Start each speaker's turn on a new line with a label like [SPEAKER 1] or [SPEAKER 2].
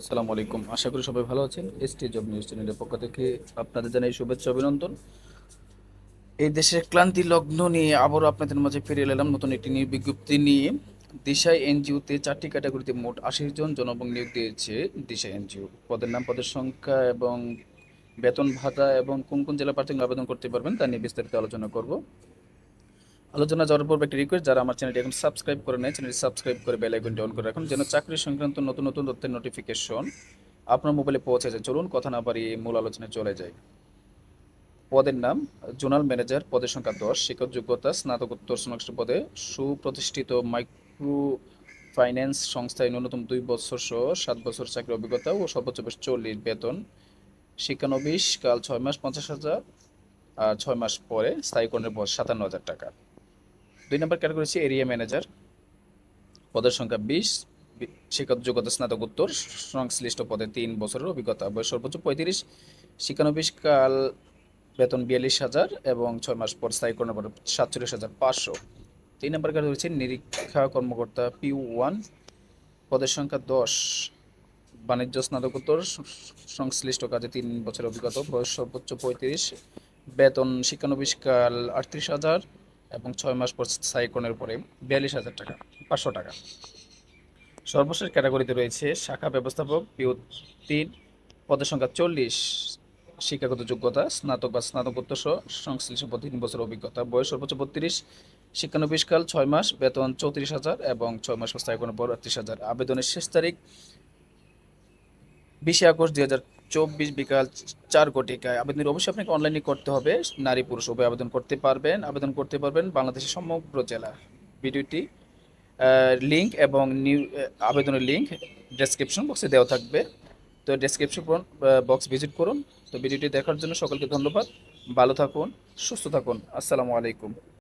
[SPEAKER 1] আসসালামু আলাইকুম। আশা করি সবাই ভালো আছেন। এসটি জব নিউজ চ্যানেলের পক্ষ থেকে আপনাদের জানাই শুভেচ্ছা, অভিনন্দন। এই দেশের ক্লান্তি লগ্ন নিয়ে আবারও আপনাদের মাঝে ফিরে এলাম নতুন একটি বিজ্ঞপ্তি নিয়ে। দিশা এনজিওতে চারটি ক্যাটাগরিতে মোট আশি জন জনবং নিয়োগ দিয়েছে দিশা এনজিও। পদের নাম, পদের সংখ্যা এবং বেতন ভাতা এবং কোন কোন জেলা প্রার্থীগুলো আবেদন করতে পারবেন তা নিয়ে বিস্তারিত আলোচনা করব। আলোচনা যাওয়ার পর একটি রিকোয়েস্ট যারা আমার চ্যানেলটি এখন সাবস্ক্রাইব করে নেয় চ্যানেলটি সাবস্ক্রাইব করে বেল আইকনটি অন করে রাখুন, যেন চাকরি সংক্রান্ত নতুন নতুন তথ্যের নোটিফিকেশন আপনার মোবাইলে পৌঁছে যায়। চলুন কথা না বাড়িয়ে মূল আলোচনায় চলে যাই। পদের নাম, জোনাল ম্যানেজার, পদের সংখ্যা দশ শিক্ষক যোগ্যতা স্নাতকোত্তর সংশ্লিষ্ট পদে সুপ্রতিষ্ঠিত মাইক্রো ফাইন্যান্স সংস্থায় ন্যূনতম দুই বছর সহ সাত বছর চাকরি অভিজ্ঞতা ও সর্বোচ্চ বেশ চল্লিশ বেতন। শিক্ষানবিশ কাল ছয় মাস পঞ্চাশ হাজার, আর ছয় মাস পরে স্থায়ীকরণের বয়স সাতান্ন হাজার টাকা। দুই নম্বর ক্যাটাগরি হচ্ছে এরিয়া ম্যানেজার পদের সংখ্যা বিশ শিক্ষক যোগ্যতা স্নাতকোত্তর সংশ্লিষ্ট পদে তিন বছরের অভিজ্ঞতা, বয়স সর্বোচ্চ পঁয়ত্রিশ শিক্ষানবিশ কাল বেতন বিয়াল্লিশ হাজার এবং ছয় মাস পর স্থায়ীকরণের পর সাতচল্লিশ হাজার পাঁচশো। তিন নম্বর ক্যাটাগরি হচ্ছে নিরীক্ষা কর্মকর্তা পিউ ওয়ান পদের সংখ্যা দশ, বাণিজ্য স্নাতকোত্তর সংশ্লিষ্ট কাজে তিন বছরের অভিজ্ঞতা, বয়স সর্বোচ্চ পঁয়ত্রিশ, বেতন শিক্ষানবিশ কাল আটত্রিশ হাজার এবং ছয় মাস পর স্থায়ীকরণের পরে বিয়াল্লিশ হাজার টাকা, পাঁচশো টাকা। সর্বশেষ ক্যাটাগরিতে রয়েছে শাখা ব্যবস্থাপক পিও তিন, পদের সংখ্যা চল্লিশ, শিক্ষাগত যোগ্যতা, স্নাতক বা স্নাতকোত্তর সহ সংশ্লিষ্ট পদ তিন বছর অভিজ্ঞতা। বয়স সর্বোচ্চ বত্রিশ শিক্ষানবিশ কাল ছয় মাস, বেতন চৌত্রিশ হাজার এবং ছয় মাস পর স্থায়ীকরণের পর আটত্রিশ হাজার। আবেদনের শেষ তারিখ বিশে আগস্ট দুই হাজার চব্বিশ বিকাল চার কোটিকায় আবেদন অবশ্যই আপনাকে অনলাইনে করতে হবে। নারী পুরুষ উভয় আবেদন করতে পারবেন। আবেদন করতে পারবেন বাংলাদেশের সমগ্র জেলা ভিডিওটি লিঙ্ক এবং নিউ আবেদনের লিঙ্ক ডেসক্রিপশন বক্সে দেওয়া থাকবে। তো ডেসক্রিপশন বক্স ভিজিট করুন। তো ভিডিওটি দেখার জন্য সকলকে ধন্যবাদ। ভালো থাকুন, সুস্থ থাকুন। আসসালামু আলাইকুম।